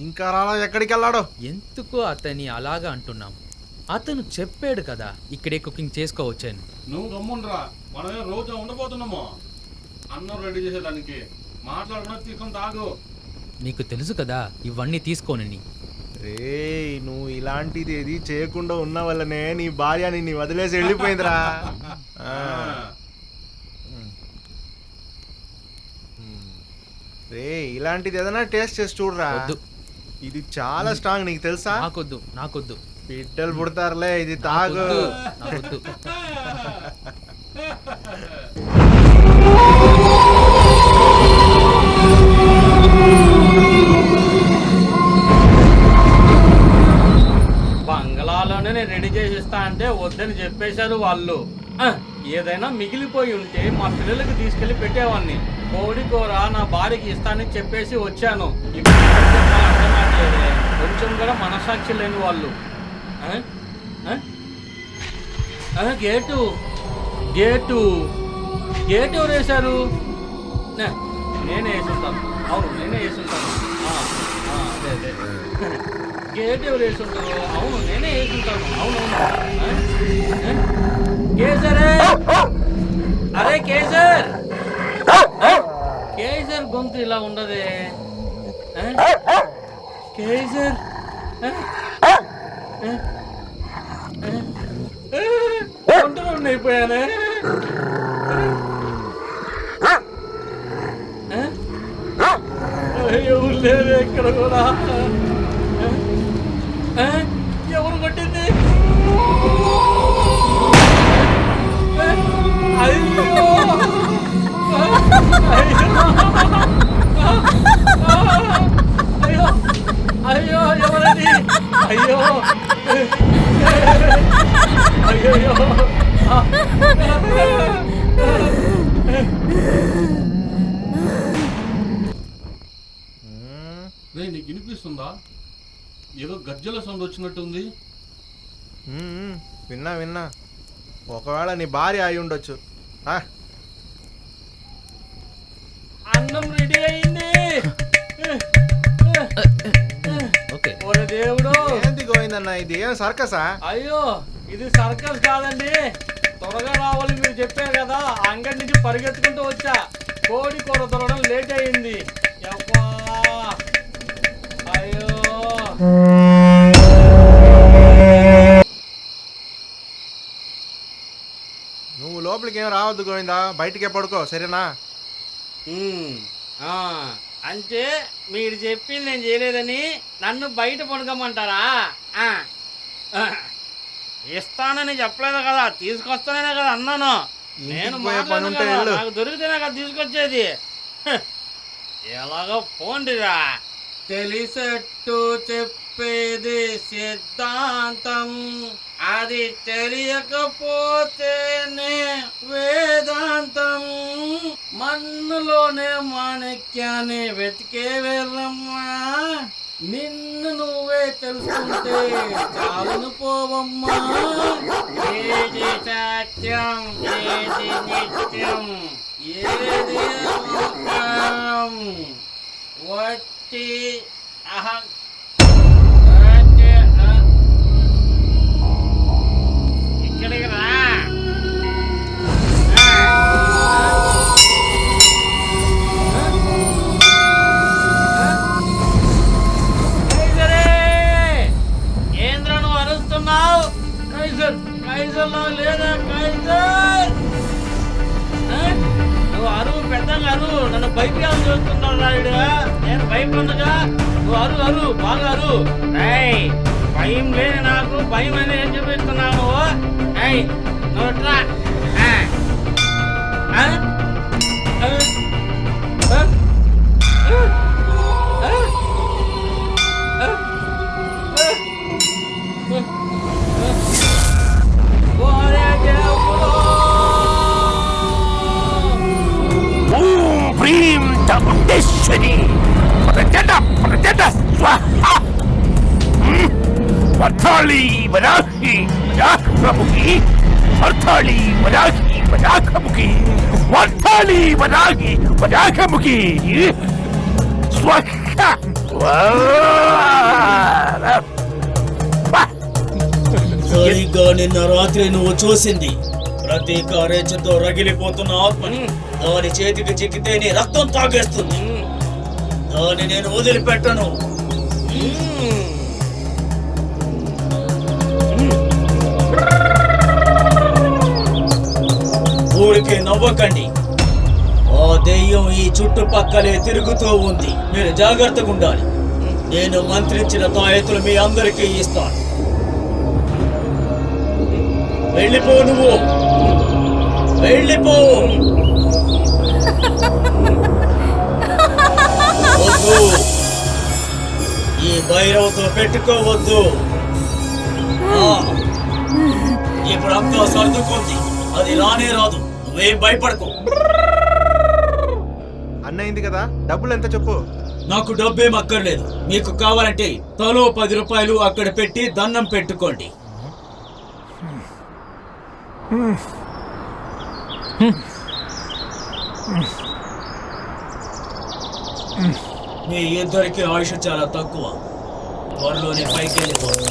ఇంకా రాలా ఎక్కడికి వెళ్ళాడో ఎందుకు అతని అలాగా అంటున్నాం. అతను చెప్పాడు కదా ఇక్కడే కుకింగ్ చేసుకోవచ్చని. నువ్వు గమ్ముండ్రా. మనమే రోజు ఉండబోతున్నాము. అన్నం రెడీ చేసేదానికి. మాట్లాడుకున్నా తీసుకొని తాగు. నీకు తెలుసు కదా ఇవన్నీ తీసుకోనని. రే నువ్వు ఇలాంటిది ఏది చేయకుండా ఉన్న వల్లనే నీ భార్య నిన్ను వదిలేసి వెళ్ళిపోయిందిరా. ఆ. రే ఇలాంటిది ఏదైనా టేస్ట్ చేసి చూడరా. వద్దు. ఇది చాలా స్ట్రాంగ్ నీకు తెలుసా? నాకొద్దు నాకొద్దు. బిడ్డలు పుడతారులే ఇది తాగు. నాకొద్దు, బంగ్లాలోనే నేను రెడీ చేసి ఇస్తా అంటే వద్దని చెప్పేశారు వాళ్ళు. ఏదైనా మిగిలిపోయి ఉంటే మా పిల్లలకి తీసుకెళ్ళి పెట్టేవాడిని కోడి నా భార్యకి ఇస్తానని చెప్పేసి వచ్చాను. ఇప్పుడు అర్థం కావట్లేదే. కొంచెం కూడా మనసాక్షి లేని వాళ్ళు. Gate gate. గేటు. గేట్ ఎవరు వేశారు? నేనే వేసుంటాను. అవును నేనే వేసుంటాను. అదే అదే. గేట్ ఎవరు వేసుంటారు? అవును నేనే వేసుంటాను. అవునవును. కేసరే? అరే కేసర్! గొంతు ఇలా ఉండదే? కేసర్? ఒంటరి అయిపోయానే? ఎవరు లేరు ఇక్కడ కూడా? ఎవరు కొట్టింది? అయ్యో! అయ్యో అయ్యో అయ్యో అయ్యో నీకు వినిపిస్తుందా? ఏదో గజ్జల సౌండ్ వచ్చినట్టుంది. విన్నా విన్నా. ఒకవేళ నీ భార్య అయి ఉండొచ్చు. దేవుడు. ఏంది గోవిందన్న ఇది? ఏం సర్కసా? అయ్యో ఇది సర్కస్ కాదండి. త్వరగా రావాలి మీరు చెప్పారు కదా. అంగడి నుంచి పరిగెత్తుకుంటూ వచ్చా. కోడి కూర దొరకడం లేట్ అయింది. అయ్యో. నువ్వు లోపలికి ఏం రావద్దు గోవిందా? బయటికే పడుకో సరేనా? ఉమ్, ఆ, అంటే మీరు చెప్పింది నేను చేయలేదని నన్ను బయట పడుకోమంటారా? ఇస్తానని చెప్పలేదు కదా? తీసుకొస్తానే కదా అన్నాను. నేను మాట్లాడను ఉంటే కదా. నాకు దొరికితేనే కదా తీసుకొచ్చేది. ఎలాగో పోండిరా. తెలిసట్టు చెప్పేది సిద్ధాంతం. అది తెలియకపోతేనే వేదాంతం. నీలోనే మాణిక్యాన్ని వెతికే వెళ్ళమ్మా. నిన్ను నువ్వే తెలుసుకుంటే చాలును పోవమ్మా. ఏది సత్యం ఏది నిత్యం ఏది వట్టి అహం కైజర్ లేదా కైజర్ నువ్వు అరువు పెద్దగా అరువు. నన్ను భయపడాలని చూస్తున్నావు రాయుడు నేను భయపడగా నువ్వు అరు అరు బాగా అరు భయం లేని నాకు భయం అనేది ఏం చూపిస్తున్నావు నువ్వు ఇట్రా. చాముండేశ్వరి ప్రజట ప్రజట స్వాహ. వర్ధాళి వరాహి వరాహముఖి వర్ధాళి వరాహి వరాహముఖి వర్ధాళి వరాహి వరాహముఖి. స్వాహ సరిగ్గా నిన్న రాత్రి నువ్వు చూసింది. ప్రతీకారేచ్ఛతో రగిలిపోతున్న ఆత్మని దాని చేతికి చిక్కితే నీ రక్తం తాగేస్తుంది. దాన్ని నేను వదిలిపెట్టను. ఊరికే నవ్వకండి. ఆ దెయ్యం ఈ చుట్టుపక్కలే తిరుగుతూ ఉంది. మీరు జాగ్రత్తగా ఉండాలి. నేను మంత్రించిన తాయెత్తులు మీ అందరికీ ఇస్తాను. వెళ్ళిపో నువ్వు. వెళ్ళిపో. భైరవతో పెట్టుకోవద్దు. ఇప్పుడు అంతా సర్దుకుంది. అది రానే రాదు. నువ్వేం భయపడకు. అన్నయింది కదా డబ్బులు ఎంత చెప్పు. నాకు డబ్బేం అక్కర్లేదు. మీకు కావాలంటే తలో పది రూపాయలు అక్కడ పెట్టి దండం పెట్టుకోండి. మీ ఇద్దరికి ఆయుష్ చాలా తక్కువ. త్వరలోనే పైకి వెళ్ళిపోతాం